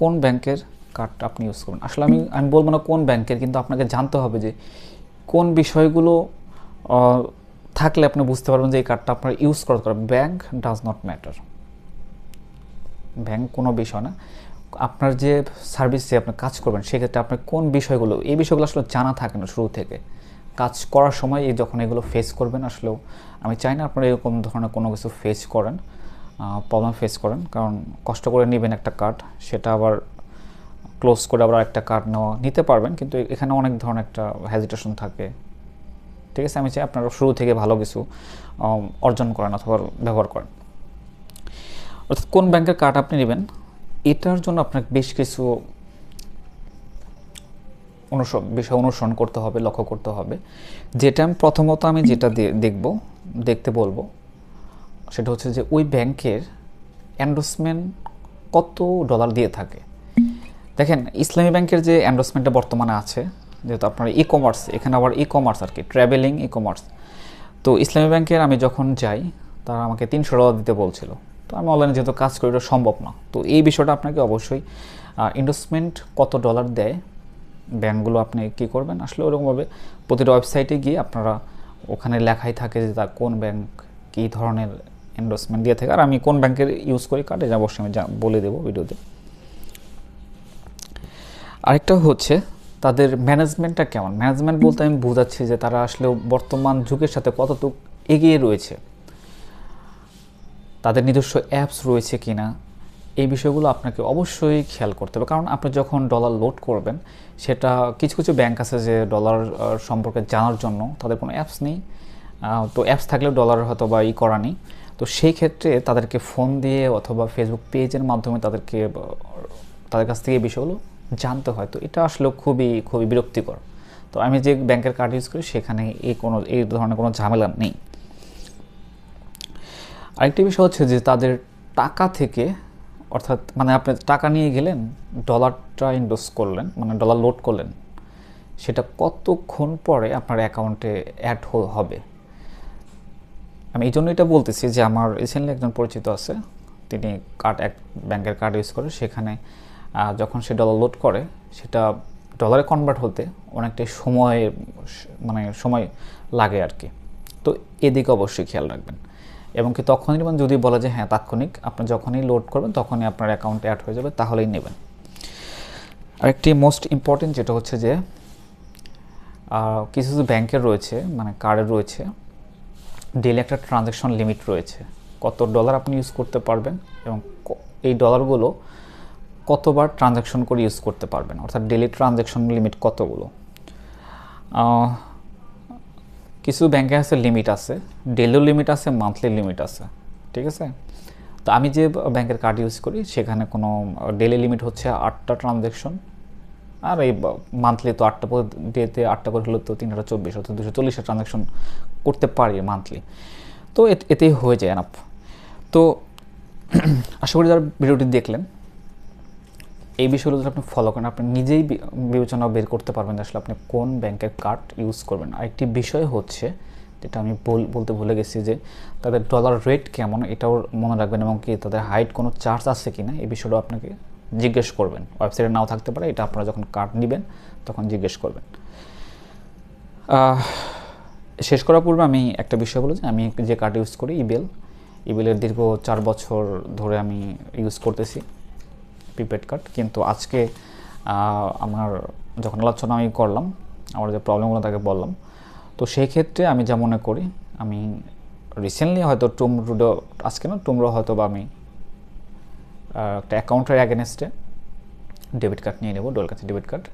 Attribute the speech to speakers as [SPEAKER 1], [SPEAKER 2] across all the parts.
[SPEAKER 1] কোন ব্যাংকের কার্ডটা আপনি ইউজ করবেন? আসলে আমি আমি বলব না কোন ব্যাংকের, কিন্তু আপনাকে জানতে হবে যে কোন বিষয়গুলো থাকলে আপনি বুঝতে পারবেন যে এই কার্ডটা আপনার ইউজ করার দরকার। Bank does not matter bank কোনো বিষয় না। আপনার যে সার্ভিসে আপনি কাজ করবেন, সেক্ষেত্রে আপনার কোন বিষয়গুলো, এই বিষয়গুলো আসলে জানা থাকে না শুরু থেকে। কাজ করার সময় যখন এগুলো ফেস করবেন, আসলেও আমি চাই না আপনারা এরকম ধরনের কোনো কিছু ফেস করেন। প্রবলেম ফেস করেন। কারণ কষ্ট করে নেবেন একটা কার্ড সেটা আবার ক্লোজ করে আবার একটা কার্ড নেওয়া, নিতে পারবেন, কিন্তু এখানে অনেক ধরনের একটা হ্যাজিটেশন থাকে। ঠিক আছে? আমি চাই আপনারা শুরু থেকে ভালো কিছু অর্জন করেন অথবা ব্যবহার করেন। অর্থাৎ কোন ব্যাংকের কার্ড আপনি নেবেন, এটার জন্য আপনাকে বেশ কিছু অনুসরণ, বিষয় অনুসরণ করতে হবে, লক্ষ্য করতে হবে। যেটা আমি প্রথমত আমি যেটা দেখব, দেখতে বলব সেটা হচ্ছে যে ওই ব্যাংকের অ্যান্ডোসমেন্ট কত ডলার দিয়ে থাকে। দেখেন, ইসলামী ব্যাংকের যে এন্ডোসমেন্টটা বর্তমানে আছে, যেহেতু আপনার ই কমার্স এখানে আবার ই কমার্স আর কি ট্রাভেলিং ই কমার্স তো ইসলামী ব্যাংকের আমি যখন যাই, তারা আমাকে তিনশো ডলার দিতে বলছিল। তো আমি অনলাইনে যেহেতু কাজ করি এটা সম্ভব না। তো এই বিষয়টা আপনাকে অবশ্যই ইনভেস্টমেন্ট কত ডলার দেয়, ব্যাংকগুলো আপনি কী করবেন? আসলে ওরকমভাবে প্রতিটা ওয়েবসাইটে গিয়ে আপনারা ওখানে লেখাই থাকে যে তার কোন ব্যাংক কী ধরনের এন্ডোসমেন্ট দিয়ে থাকে। আর আমি কোন ব্যাংকের ইউজ করি কার্ডে অবশ্যই আমি বলে দেবো ভিডিওতে। আরেকটা হচ্ছে, তাদের ম্যানেজমেন্টটা কেমন? ম্যানেজমেন্ট বলতে আমি বোঝাচ্ছি যে তারা আসলে বর্তমান যুগের সাথে কতটুকু এগিয়ে রয়েছে। তাদের নিজস্ব অ্যাপস রয়েছে কিনা, এই বিষয়গুলো আপনাকে অবশ্যই খেয়াল করতে হবে। কারণ আপনি যখন ডলার লোড করবেন, সেটা কিছু কিছু ব্যাংক আছে যে ডলার সম্পর্কে জানার জন্য তাদের কোনো অ্যাপস নেই। তো অ্যাপস থাকলেও ডলার হয়তো বা ই করা নেই। তো সেই ক্ষেত্রে তাদেরকে ফোন দিয়ে অথবা ফেসবুক পেজের মাধ্যমে তাদেরকে, তাদের কাছ থেকে বিষয়গুলো জানতে হয়। তো এটা আসলে খুবই খুবই বিরক্তিকর। তো আমি যে ব্যাংকের কার্ড ইউজ করি, সেখানে এই কোনো, এই ধরনের কোনো ঝামেলা নেই। আরেকটি বিষয় হচ্ছে যে তাদের টাকা থেকে, অর্থাৎ মানে আপনি টাকা নিয়ে গেলেন ডলারটা ইনভেস করলেন মানে ডলার লোড করলেন, সেটা কতক্ষণ পরে আপনার অ্যাকাউন্টে অ্যাড হবে? আমি এই জন্য এটা বলতেছি যে আমার রিসেন্টলি একজন পরিচিত আছে, তিনি কার্ড এক ব্যাংকের কার্ড ইউজ করে, সেখানে যখন সে ডলার লোড করে, সেটা ডলারে কনভার্ট হতে অনেকটাই সময় মানে সময় লাগে আর কি। তো এদিকে অবশ্যই খেয়াল রাখবেন। এবং কি তখনই নেবেন যদি বলা যে হ্যাঁ তাৎক্ষণিক আপনি যখনই লোড করবেন, তখনই আপনার অ্যাকাউন্টে অ্যাড হয়ে যাবে, তাহলেই নেবেন। আরেকটি মোস্ট ইম্পর্টেন্ট যেটা হচ্ছে যে কিছু কিছু ব্যাংকের রয়েছে মানে কার্ডের রয়েছে ডেলি একটা ট্রানজ্যাকশন লিমিট রয়েছে। কত ডলার আপনি ইউজ করতে পারবেন এবং এই ডলারগুলো কতবার ট্রানজ্যাকশন করে ইউজ করতে পারবেন? অর্থাৎ ডেলি ট্রানজ্যাকশন লিমিট কতগুলো? কিছু ব্যাংকে আছে লিমিট আছে ডেলিও লিমিট আছে মান্থলি লিমিট আছে। ঠিক আছে? তো আমি যে ব্যাংকের কার্ড ইউজ করি, সেখানে কোনো ডেলি লিমিট হচ্ছে আটটা ট্রানজ্যাকশন আর এই মান্থলি তো আটটা করে ডেতে আটটা করে হলে তো তিন হাজার চব্বিশ, অর্থাৎ দুশো চল্লিশটা ট্রানজ্যাকশন করতে পারি মান্থলি তো এত- এতেই হয়ে যায় এনাফ তো আশা করি যারা ভিডিওটি দেখলেন, এই বিষয়গুলো যদি আপনি ফলো করেন, আপনি নিজেই বিবেচনা বের করতে পারবেন যে আসলে আপনি কোন ব্যাংকের কার্ড ইউজ করবেন। আরেকটি বিষয় হচ্ছে, যেটা আমি বল- বলতে ভুলে গেছি যে তাদের ডলার রেট কেমন, এটাও মনে রাখবেন এবং কি তাদের হাইট কোনো চার্জ আছে কি না এই বিষয়টা আপনাকে জিজ্ঞেস করবেন। ওয়েবসাইটে নাও থাকতে পারে, এটা আপনারা যখন কার্ড নেবেন, তখন জিজ্ঞেস করবেন। শেষ করার পূর্বে আমি একটা বিষয় বলি যে আমি যে কার্ড ইউজ করি ইবেল ইবেলের দীর্ঘ চার বছর ধরে আমি ইউজ করতেছি প্রিপেড কার্ড কিন্তু আজকে আমার যখন আলোচনা আমি করলাম, আমার যে প্রবলেমগুলো তাকে বললাম, তো সেই ক্ষেত্রে আমি যা মনে করি, আমি রিসেন্টলি হয়তো টুমরুডো আজকে না টুমরো হয়তো বা আমি একটা অ্যাকাউন্টের অ্যাগেনস্টে ডেবিট কার্ড নিয়ে নেব ডোল কাছে ডেবিট কার্ড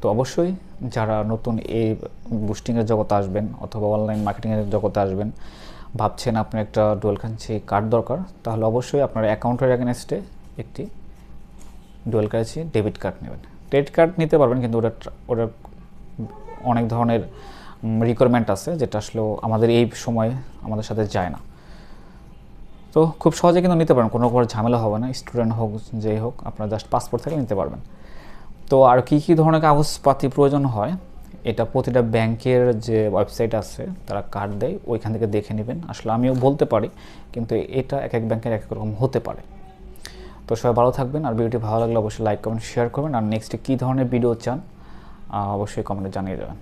[SPEAKER 1] তো অবশ্যই যারা নতুন এই বুস্টিংয়ের জগতে আসবেন অথবা অনলাইন মার্কেটিংয়ের জগতে আসবেন, ভাবছেন আপনার একটা ডুয়েল কারেন্সি কার্ড দরকার, তাহলে অবশ্যই আপনার অ্যাকাউন্টের অ্যাগেনস্টে একটি ডুয়েল কারেন্সি ডেবিট কার্ড নেবেন। ক্রেডিট কার্ড নিতে পারবেন কিন্তু ওটা ওটা অনেক ধরনের রিকোয়ারমেন্ট আছে যেটা আসলেও আমাদের এই সময় আমাদের সাথে যায় না। তো খুব সহজে কিন্তু নিতে পারেন কোনো কোনো ঝামেলা হবে না স্টুডেন্ট হোক, যেই হোক, আপনার জাস্ট পাসপোর্ট থেকে নিতে পারবেন। তো আর কি কি ধরনের কাগজপাতি প্রয়োজন হয়, এটা প্রতিটা ব্যাংকের যে ওয়েবসাইট আছে, তারা কার্ড দেয়, ওইখান থেকে দেখে নেবেন। আসলে আমিও বলতে পারি, কিন্তু এটা এক এক ব্যাংকের এক এক রকম হতে পারে। তো সবাই ভালো থাকবেন, আর ভিডিওটি ভালো লাগলে অবশ্যই লাইক কমেন্ট শেয়ার করবেন। আর নেক্সটে কী ধরনের ভিডিও চান অবশ্যই কমেন্টে জানিয়ে যাবেন।